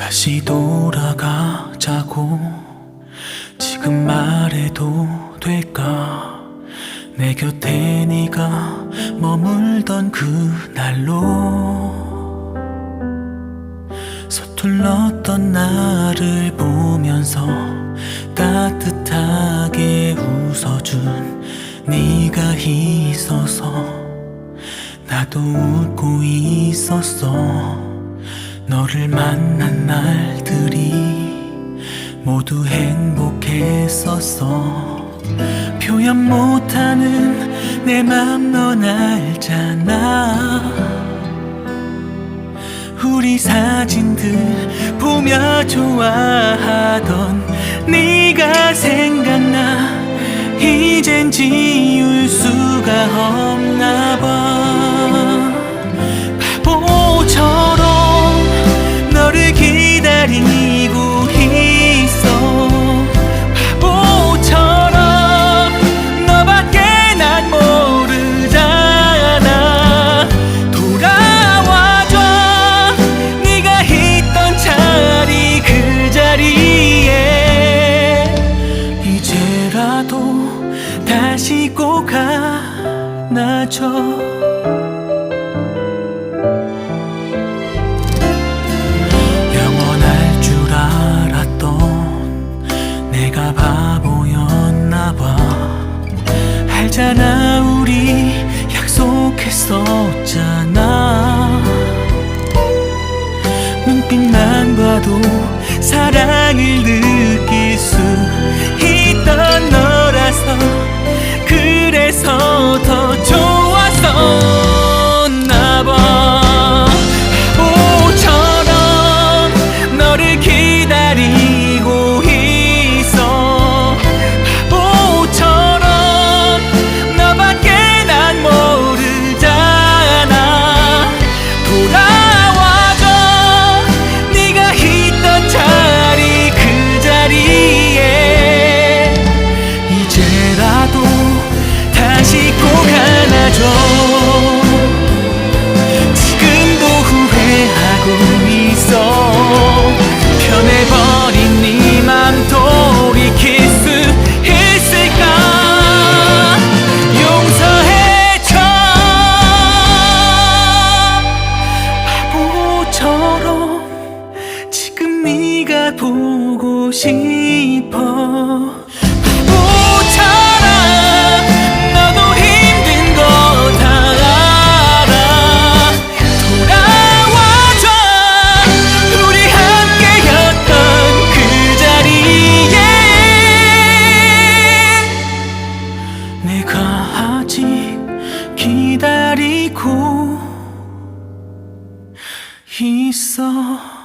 다시 돌아가자고. 지금 말해도 될까? 내 곁에 네가 머물던 그날로 서툴렀던 나를 보면서 따뜻하게 웃어준 네가 있어서 나도 웃고 있었어 너를 만난 날들이 모두 행복했었어. 표현 못하는 내 맘 넌 알잖아. 우리 사진들 보며 좋아하던 네가 생각나. 이젠 지 안아줘 영원할 줄 알았던 내가 바보였나 봐. 알잖아 우리 약속했었잖아. 눈빛만 봐도 사랑을 느 에. 내가 아직 기다리고 있어